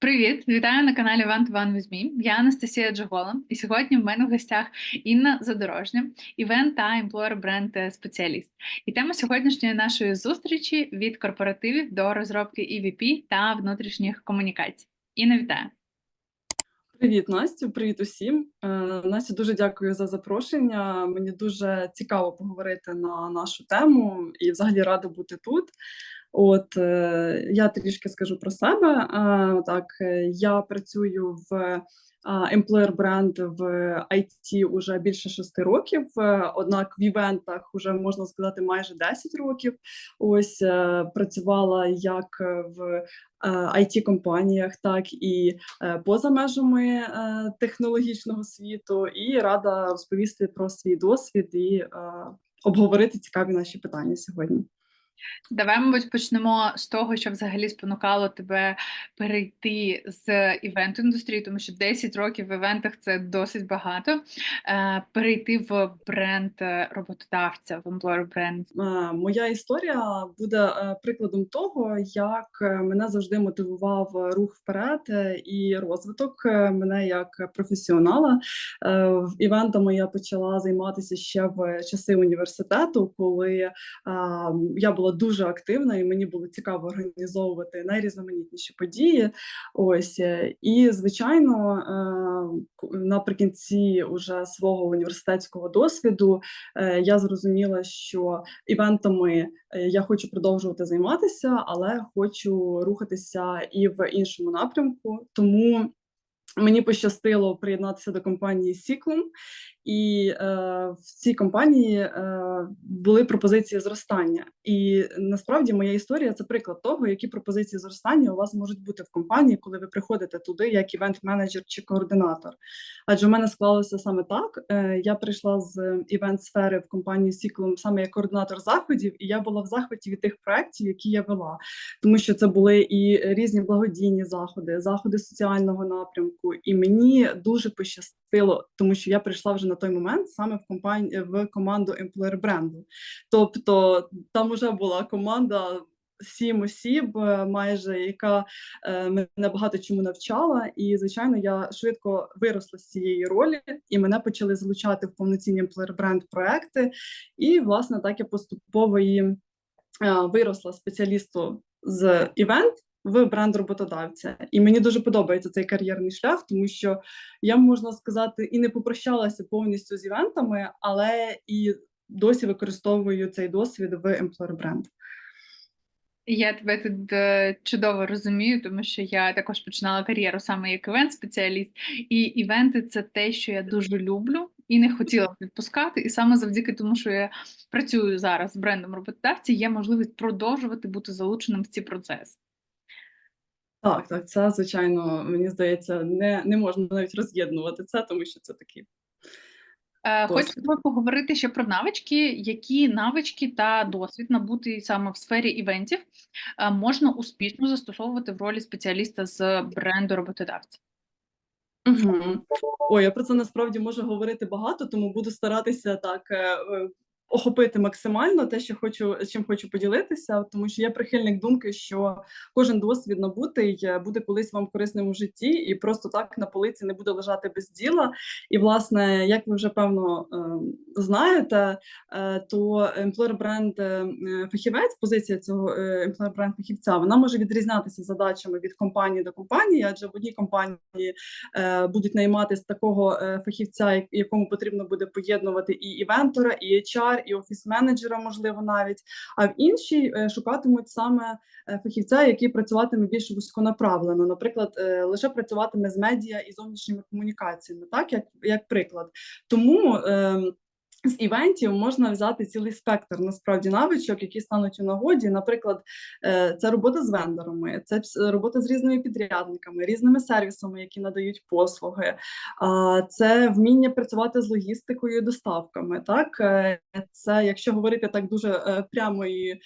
Привіт, вітаю на каналі One with Me. Я Анастасія Джогола, і сьогодні в мене в гостях Інна Задорожня, івент та емплойер бренд спеціаліст. І тема сьогоднішньої нашої зустрічі від корпоративів до розробки EVP та внутрішніх комунікацій. Інна, вітаю! Привіт, Настю, привіт усім. Е, Настю, дуже дякую за запрошення. Мені дуже цікаво поговорити на нашу тему і взагалі рада бути тут. От е, я трішки скажу про себе. Е, так, е, я працюю в емплеєр бренд в IT уже більше шести років. Е, однак в івентах вже можна сказати майже 10 років. Ось е, працювала як в it компаніях так і е, поза межами е, технологічного світу, і рада розповісти про свій досвід і е, обговорити цікаві наші питання сьогодні. Давай, мабуть, почнемо з того, що взагалі спонукало тебе перейти з івент індустрії, тому що 10 років в івентах це досить багато. Е, перейти в бренд е, роботодавця, в employer бренд. Е, моя історія буде прикладом того, як мене завжди мотивував рух вперед і розвиток мене як професіонала. Івентами я почала займатися ще в часи університету, коли я була дуже активна, і мені було цікаво організовувати найрізноманітніші події. Ось е, і звичайно, е, наприкінці уже свого університетського досвіду е, я зрозуміла, що івентами я хочу продовжувати займатися, але хочу рухатися і в іншому напрямку. Тому Мені пощастило приєднатися до компанії Сіклум, і е, в цій компанії е, були пропозиції зростання. І насправді моя історія це приклад того, які пропозиції зростання у вас можуть бути в компанії, коли ви приходите туди як івент-менеджер чи координатор. Адже в мене склалося саме так. Е, я прийшла з івент-сфери в компанію Сіклум саме як координатор заходів, і я була в захваті від тих проєктів, які я вела, тому що це були і різні благодійні заходи, заходи соціального напрямку. І мені дуже пощастило, тому що я прийшла вже на той момент саме в компанію в команду Employer бренду. Тобто там вже була команда. Сім осіб, е, майже яка е, мене багато чому навчала, і звичайно, я швидко виросла з цієї ролі, і мене почали залучати в повноцінні бренд проекти. І власне так я поступово і е, виросла спеціалісту з івент в бренд роботодавця. І мені дуже подобається цей кар'єрний шлях, тому що я можна сказати і не попрощалася повністю з івентами, але і досі використовую цей досвід в employer бренд. Я тебе тут е, чудово розумію, тому що я також починала кар'єру саме як івент-спеціаліст, і івенти це те, що я дуже люблю і не хотіла відпускати. І саме завдяки тому, що я працюю зараз з брендом роботодавця, є можливість продовжувати бути залученим в ці процеси. Так, так, це звичайно, мені здається, не не можна навіть роз'єднувати це, тому що це такі. Е, Хочу поговорити ще про навички, які навички та досвід набутий саме в сфері івентів е, можна успішно застосовувати в ролі спеціаліста з бренду роботодавця. Угу. Ой, я про це насправді можу говорити багато, тому буду старатися так е, охопити максимально те, що хочу чим хочу поділитися, тому що я прихильник думки, що кожен досвід набутий е, буде колись вам корисним у житті, і просто так на полиці не буде лежати без діла. І, власне, як ви вже певно е, знаєте, е, то employer бренд фахівець, позиція цього employer бренд фахівця, вона може відрізнятися задачами від компанії до компанії, адже в одній компанії будуть найматися такого фахівця, якому потрібно буде поєднувати і івентора, і HR, і офіс-менеджера, можливо, навіть, а в іншій е, шукатимуть саме е, фахівця, який працюватиме більш вузьконаправлено, наприклад, е, лише працюватиме з медіа і зовнішніми комунікаціями, так як, як приклад. Тому. З івентів можна взяти цілий спектр насправді навичок, які стануть у нагоді. Наприклад, е, це робота з вендорами, це робота з різними підрядниками, різними сервісами, які надають послуги, це вміння працювати з логістикою і доставками. Так е, це, якщо говорити так дуже е, прямо і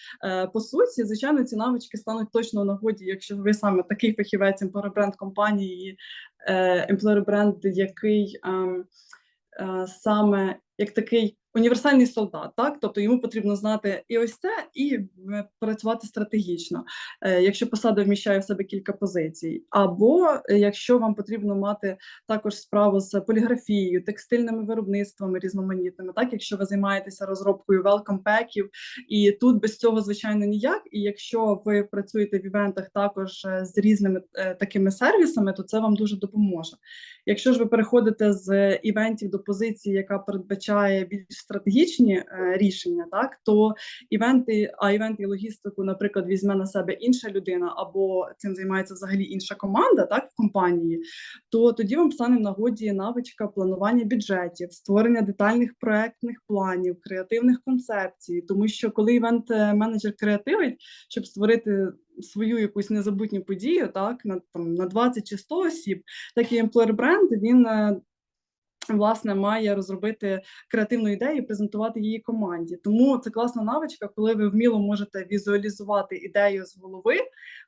по суті, звичайно, ці навички стануть точно у нагоді, якщо ви саме такий фахівець бренд компанії, емплоребренд, який ем, саме як такий універсальний солдат, так тобто йому потрібно знати і ось це, і е, працювати стратегічно, е, якщо посада вміщає в себе кілька позицій, або е, якщо вам потрібно мати також справу з поліграфією, текстильними виробництвами різноманітними, так якщо ви займаєтеся розробкою welcome пеків, і тут без цього звичайно ніяк. І якщо ви працюєте в івентах також з різними такими сервісами, то це вам дуже допоможе. Якщо ж ви переходите з івентів до позиції, яка передбачає більш стратегічні е, рішення, так то івенти, а івенти і логістику, наприклад, візьме на себе інша людина, або цим займається взагалі інша команда, так в компанії, то тоді вам стане в нагоді навичка планування бюджетів, створення детальних проектних планів, креативних концепцій, тому що коли івент-менеджер креативить, щоб створити свою якусь незабутню подію, так на там на 20 чи 100 осіб, так і employer бренд він. Власне, має розробити креативну ідею і презентувати її команді. Тому це класна навичка, коли ви вміло можете візуалізувати ідею з голови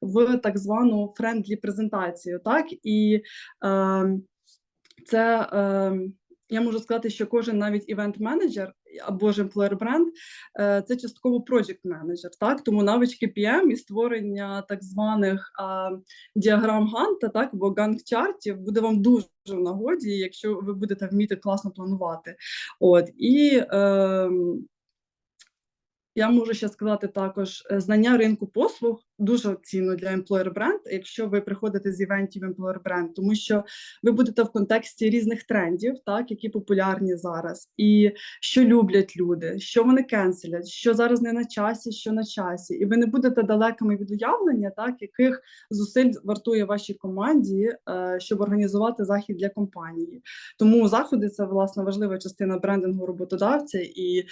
в так звану френдлі презентацію. Так і е, це е, я можу сказати, що кожен навіть івент-менеджер або ж employer бренд е, це частково project менеджер. Так тому навички PM і створення так званих а, діаграм Ганта, так або ганг-чартів буде вам дуже в нагоді, якщо ви будете вміти класно планувати. От і е, я можу ще сказати також е, знання ринку послуг дуже цінно для employer бренд, якщо ви приходите з івентів employer бренд, тому що ви будете в контексті різних трендів, так які популярні зараз, і що люблять люди, що вони кенселять, що зараз не на часі, що на часі, і ви не будете далекими від уявлення, так яких зусиль вартує вашій команді, е, щоб організувати захід для компанії. Тому заходи це власне важлива частина брендингу роботодавця і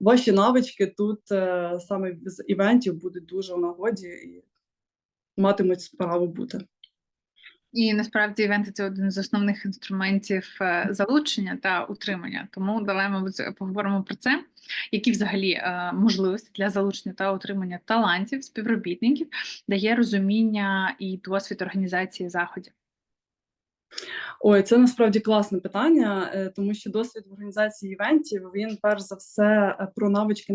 ваші навички тут е, саме з івентів будуть дуже в нагоді і матимуть справу бути. І насправді івенти це один з основних інструментів е, залучення та утримання. Тому давай мабуть поговоримо про це, які взагалі е, можливості для залучення та утримання талантів, співробітників дає розуміння і досвід організації заходів. Ой, це насправді класне питання, е, тому що досвід в організації івентів він перш за все е, про навички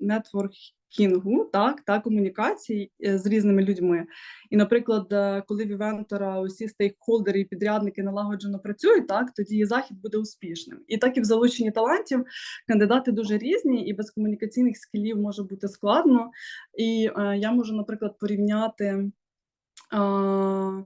нетворкінгу, так та комунікації е, з різними людьми. І, наприклад, коли в івентора усі стейкхолдери і підрядники налагоджено працюють, так тоді і захід буде успішним. І так і в залученні талантів кандидати дуже різні, і без комунікаційних скілів може бути складно. І е, я можу, наприклад, порівняти. Е,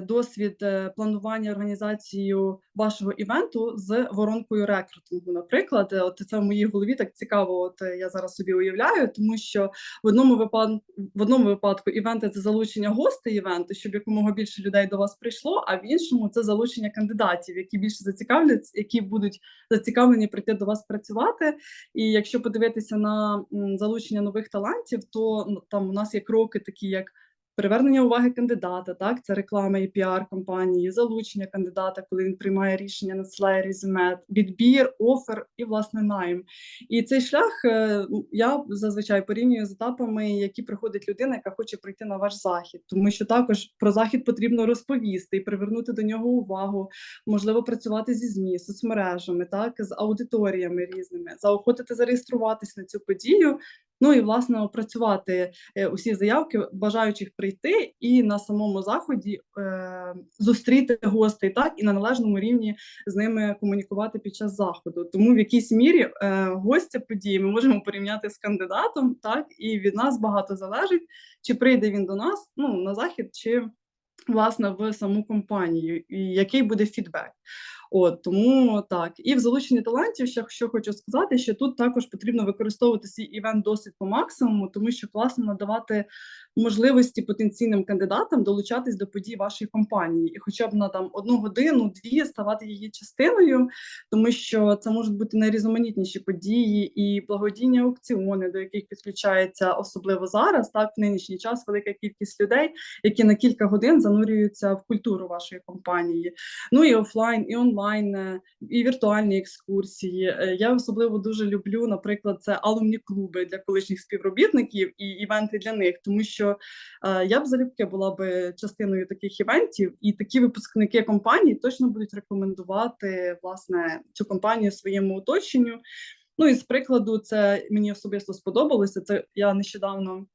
Досвід е, планування організацією вашого івенту з воронкою рекрутингу. Наприклад, Е, от це в моїй голові так цікаво. От я зараз собі уявляю, тому що в одному випадку в одному випадку івенти це залучення гостей івенту, щоб якомога більше людей до вас прийшло. А в іншому це залучення кандидатів, які більше зацікавлять, які будуть зацікавлені прийти до вас працювати. І якщо подивитися на залучення нових талантів, то ну, там у нас є кроки, такі як Привернення уваги кандидата, так це реклама і піар компанії, залучення кандидата, коли він приймає рішення, надсилає резюме, відбір, офер і власне найм. І цей шлях е, я зазвичай порівнюю з етапами, які приходить людина, яка хоче прийти на ваш захід, тому що також про захід потрібно розповісти і привернути до нього увагу, можливо, працювати зі змі, соцмережами, так з аудиторіями різними, заохотити зареєструватись на цю подію. Ну і власне опрацювати е, усі заявки бажаючих прийти і на самому заході е, зустріти гостей, так і на належному рівні з ними комунікувати під час заходу. Тому в якійсь мірі е, гостя події ми можемо порівняти з кандидатом, так і від нас багато залежить, чи прийде він до нас ну на захід, чи власне в саму компанію, і який буде фідбек. От тому так, і в залученні талантів, ще що хочу сказати, що тут також потрібно використовувати свій івент досвід по максимуму, тому що класно надавати можливості потенційним кандидатам долучатись до подій вашої компанії, і хоча б на там одну годину, дві ставати її частиною, тому що це можуть бути найрізноманітніші події і благодійні аукціони, до яких підключається особливо зараз, так в нинішній час велика кількість людей, які на кілька годин занурюються в культуру вашої компанії. Ну і офлайн, і онлайн, е, і віртуальні екскурсії. Е, Я особливо дуже люблю, наприклад, це алумні клуби для колишніх співробітників і івенти для них, тому що е, я б залюбки була би частиною таких івентів, і такі випускники компаній точно будуть рекомендувати власне цю компанію своєму оточенню. Ну і з прикладу, це мені особисто сподобалося. Це я нещодавно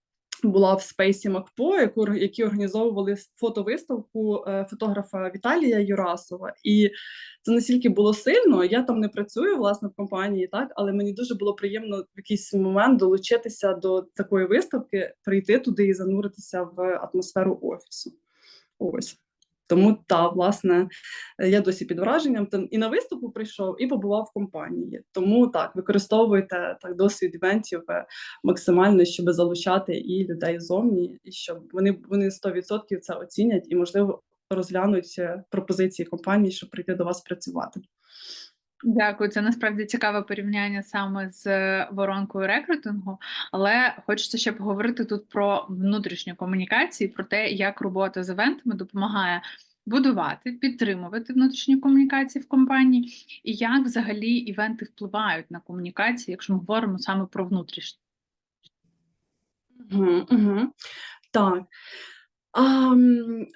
була в спейсі МакПо, які організовували фотовиставку е, фотографа Віталія Юрасова. І це настільки було сильно. Я там не працюю власне в компанії, так але мені дуже було приємно в якийсь момент долучитися до такої виставки, прийти туди і зануритися в атмосферу офісу. Ось. Тому та, власне, я досі під враженням там і на виступу прийшов, і побував в компанії. Тому так, використовуйте так досвід івентів е, максимально, щоб залучати і людей зовні, і щоб вони вони 100% це оцінять і, можливо, розглянуть е, пропозиції компанії, щоб прийти до вас працювати. Дякую, це насправді цікаве порівняння саме з воронкою рекрутингу, але хочеться ще поговорити тут про внутрішню комунікацію, про те, як робота з івентами допомагає будувати, підтримувати внутрішні комунікації в компанії, і як взагалі івенти впливають на комунікацію, якщо ми говоримо саме про внутрішню. Угу, угу. Так. А,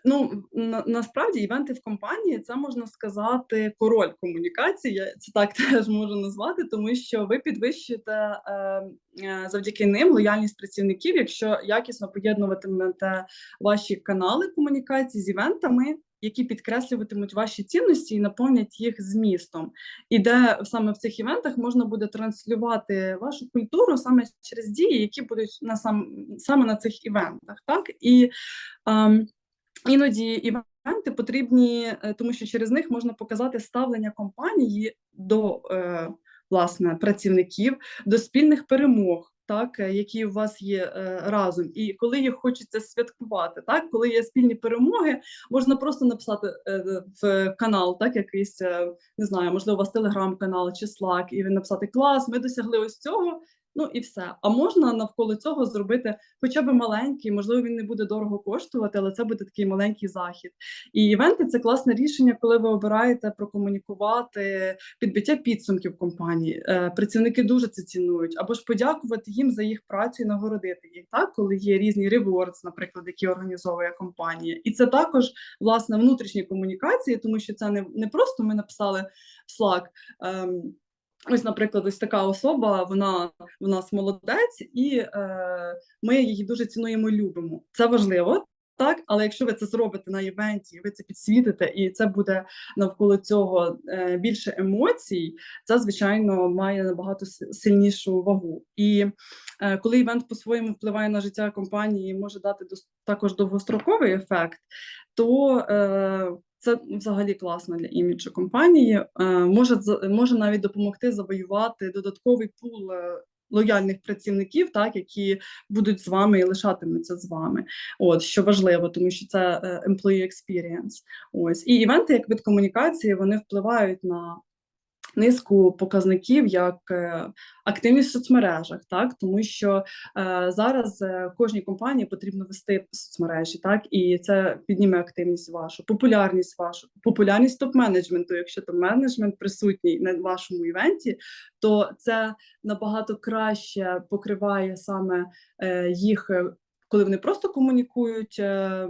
ну, на, насправді івенти в компанії це можна сказати король комунікації. Я це так теж можу назвати, тому що ви підвищуєте е, е, завдяки ним лояльність працівників, якщо якісно поєднуватимете ваші канали комунікації з івентами які підкреслюватимуть ваші цінності і наповнять їх змістом, і де саме в цих івентах можна буде транслювати вашу культуру саме через дії, які будуть на сам саме на цих івентах, так? І ем, іноді івенти потрібні, е, тому що через них можна показати ставлення компанії до е, власне працівників, до спільних перемог так, е, які у вас є е, разом, і коли їх хочеться святкувати, так, коли є спільні перемоги, можна просто написати е, в канал, так, якийсь, не знаю, можливо, у вас телеграм-канал чи Slack, і написати клас, ми досягли ось цього. Ну і все. А можна навколо цього зробити хоча б маленький, можливо, він не буде дорого коштувати, але це буде такий маленький захід. І івенти це класне рішення, коли ви обираєте прокомунікувати підбиття підсумків компанії. Е, працівники дуже це цінують, або ж подякувати їм за їх працю і нагородити їх, так коли є різні ревордс, наприклад, які організовує компанія. І це також власне внутрішні комунікації, тому що це не, не просто ми написали в Slack. Ем, Ось, наприклад, ось така особа, вона в нас молодець, і е, ми її дуже цінуємо і любимо. Це важливо, так, але якщо ви це зробите на івенті, ви це підсвітите, і це буде навколо цього е, більше емоцій, це звичайно має набагато сильнішу вагу. І е, коли івент по-своєму впливає на життя компанії, може дати також довгостроковий ефект, то е, це взагалі класно для іміджу компанії. Е, може може навіть допомогти завоювати додатковий пул е, лояльних працівників, так які будуть з вами і лишатимуться з вами. От що важливо, тому що це е, employee experience. Ось і івенти, як від комунікації, вони впливають на низку показників як е, активність в соцмережах, так тому що е, зараз е, кожній компанії потрібно вести соцмережі, так і це підніме активність вашу, популярність вашу, популярність топ-менеджменту. Якщо топ-менеджмент присутній на вашому івенті, то це набагато краще покриває саме їх коли вони просто комунікують е,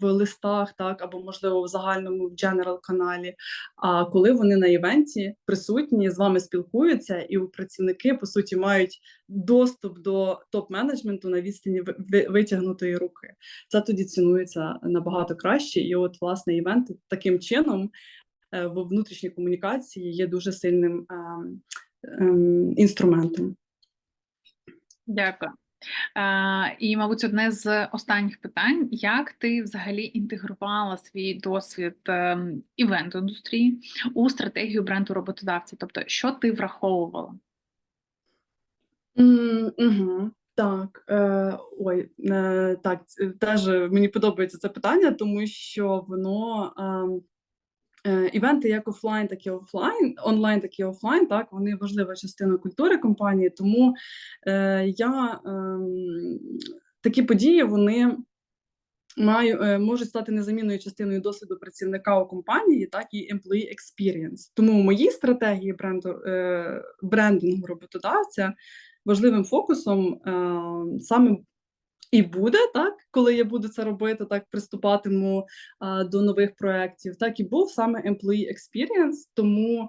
в листах, так або можливо в загальному в дженерал каналі. А коли вони на івенті присутні з вами спілкуються, і працівники по суті мають доступ до топ-менеджменту на відстані витягнутої руки, це тоді цінується набагато краще. І, от, власне, івенти таким чином е, в внутрішній комунікації є дуже сильним ем, ем, інструментом. Дякую. Е, і, мабуть, одне з останніх питань: як ти взагалі інтегрувала свій досвід ем, івент індустрії у стратегію бренду роботодавця? Тобто, що ти враховувала? Mm, угу. Так, е, ой, е, так, теж мені подобається це питання, тому що воно е, Е, івенти як офлайн, так і офлайн, онлайн, так і офлайн, так вони важлива частина культури компанії. Тому е, я е, такі події вони маю, е, можуть стати незамінною частиною досвіду працівника у компанії, так і employee experience. Тому в моїй стратегії бренду е, брендингу роботодавця важливим фокусом е, саме і буде так, коли я буду це робити, так приступатиму а, до нових проєктів, так і був саме Employee Experience. Тому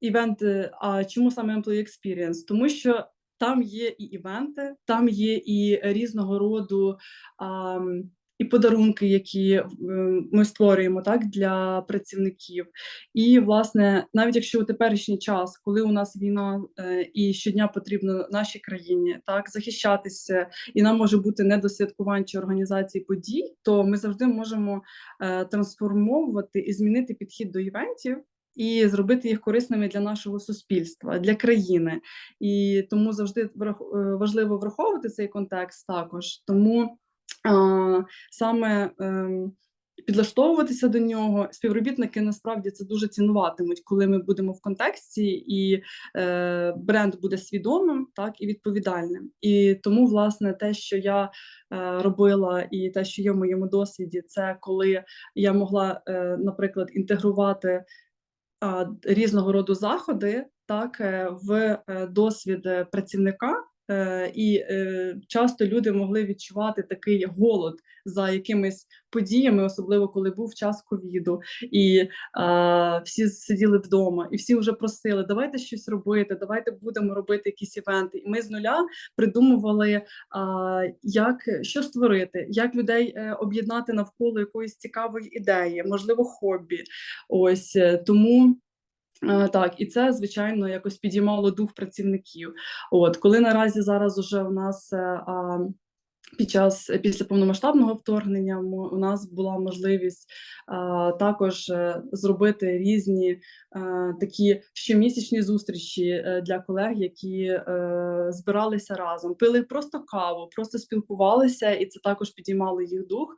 івенти. А чому саме Employee Experience? Тому що там є і івенти, там є і різного роду. А, і подарунки, які е, ми створюємо так для працівників. І, власне, навіть якщо у теперішній час, коли у нас війна е, і щодня потрібно нашій країні так захищатися, і нам може бути не до святкувань чи організації подій, то ми завжди можемо е, трансформовувати і змінити підхід до івентів. І зробити їх корисними для нашого суспільства, для країни, і тому завжди важливо враховувати цей контекст також. Тому саме ем, підлаштовуватися до нього. Співробітники насправді це дуже цінуватимуть, коли ми будемо в контексті, і е, бренд буде свідомим, так і відповідальним. І тому, власне, те, що я е, робила, і те, що є в моєму досвіді, це коли я могла, е, наприклад, інтегрувати. Різного роду заходи так в досвід працівника і е, часто люди могли відчувати такий голод за якимись подіями, особливо коли був час ковіду, і а, всі сиділи вдома, і всі вже просили, давайте щось робити, давайте будемо робити якісь івенти. І ми з нуля придумували, а, як що створити, як людей е, об'єднати навколо якоїсь цікавої ідеї, можливо, хобі. Ось тому. Е, так, і це звичайно якось підіймало дух працівників. От коли наразі зараз уже у нас е, а, під час е, після повномасштабного вторгнення у нас була можливість а, також зробити різні а, такі щомісячні зустрічі для колег, які а, збиралися разом, пили просто каву, просто спілкувалися, і це також підіймало їх дух.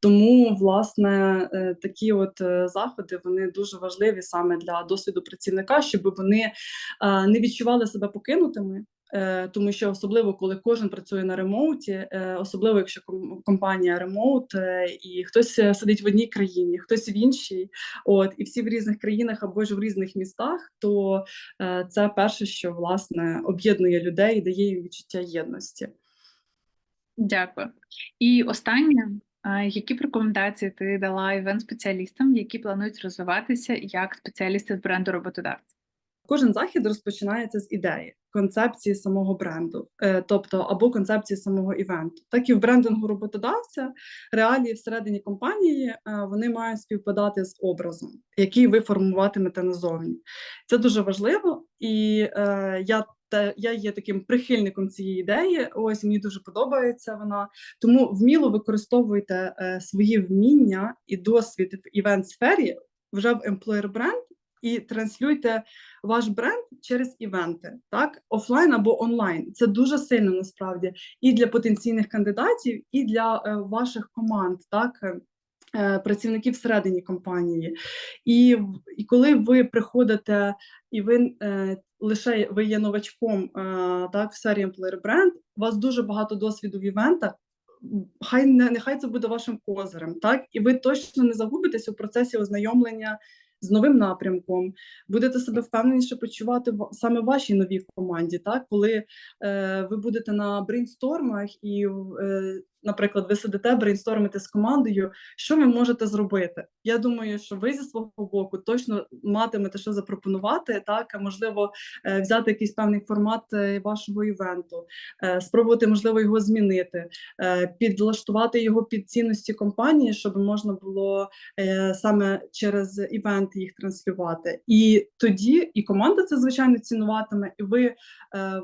Тому, власне, такі от заходи вони дуже важливі саме для досвіду працівника, щоб вони а, не відчували себе покинутими. Е, тому що особливо коли кожен працює на ремоуті, е, особливо якщо компанія ремоут, е, і хтось сидить в одній країні, хтось в іншій, от і всі в різних країнах або ж в різних містах, то це перше, що власне об'єднує людей і дає їм відчуття єдності. Дякую. І останнє, які б рекомендації ти дала івент-спеціалістам, які планують розвиватися як спеціалісти з бренду роботодавця? Кожен захід розпочинається з ідеї, концепції самого бренду, е, тобто або концепції самого івенту. Так і в брендингу роботодавця реалії всередині компанії е, вони мають співпадати з образом, який ви формуватимете назовні. Це дуже важливо, і е, я та я є таким прихильником цієї ідеї. Ось мені дуже подобається вона. Тому вміло використовуйте свої вміння і досвід в івент сфері вже в employer бренд і транслюйте ваш бренд через івенти, так офлайн або онлайн. Це дуже сильно насправді і для потенційних кандидатів, і для е, ваших команд, так. Е, працівників всередині компанії, і і коли ви приходите, і ви е, лише ви є новачком е, так в сфері Employer Brand, у вас дуже багато досвіду в івентах. Хай не нехай це буде вашим козирем, так і ви точно не загубитесь у процесі ознайомлення з новим напрямком, будете себе впевненіше почувати в саме вашій новій команді, так? Коли е, ви будете на брейнстормах і е, наприклад, ви сидите, брейнстормите з командою, що ви можете зробити? Я думаю, що ви зі свого боку точно матимете що запропонувати, так можливо е, взяти якийсь певний формат е, вашого івенту, е, спробувати можливо його змінити, підлаштувати його під цінності компанії, щоб можна було саме через івент їх транслювати. І тоді і команда це звичайно цінуватиме, і ви,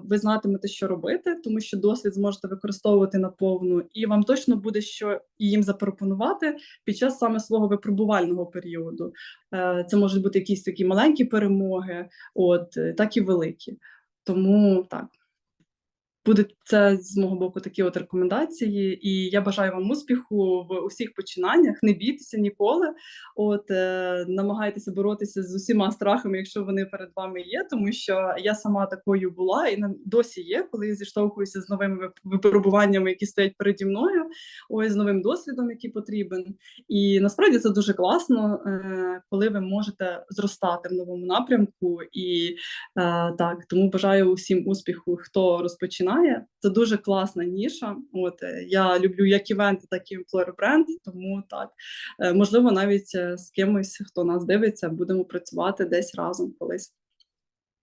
ви знатимете, що робити, тому що досвід зможете використовувати на повну і вам точно буде що їм запропонувати під час саме свого випробувального періоду. Е, це можуть бути якісь такі маленькі перемоги, от е, так і великі. Тому так. Буде це з мого боку такі от рекомендації, і я бажаю вам успіху в усіх починаннях. Не бійтеся ніколи. От е, намагайтеся боротися з усіма страхами, якщо вони перед вами є, тому що я сама такою була і досі є, коли я зіштовхуюся з новими випробуваннями, які стоять переді мною. Ось з новим досвідом, який потрібен. І насправді це дуже класно, е, коли ви можете зростати в новому напрямку. І е, так тому бажаю усім успіху, хто розпочинає знає. Це дуже класна ніша. От е, я люблю як івенти, так і employer бренд. Тому так е, можливо, навіть е, з кимось, хто нас дивиться, будемо працювати десь разом колись.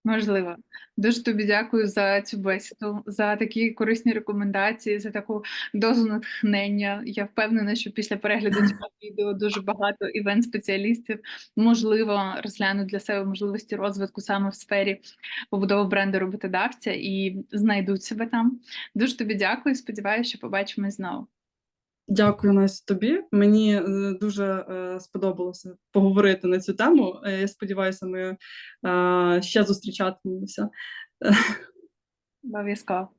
Можливо. Дуже тобі дякую за цю бесіду, за такі корисні рекомендації, за таку дозу натхнення. Я впевнена, що після перегляду цього відео дуже багато івент-спеціалістів можливо розглянуть для себе можливості розвитку саме в сфері побудови бренду роботодавця і знайдуть себе там. Дуже тобі дякую. Сподіваюся, що побачимось знову. Дякую, Настя, тобі. Мені е, дуже е, сподобалося поговорити на цю тему. Е, Я сподіваюся, ми ще зустрічатимемося. Обов'язково.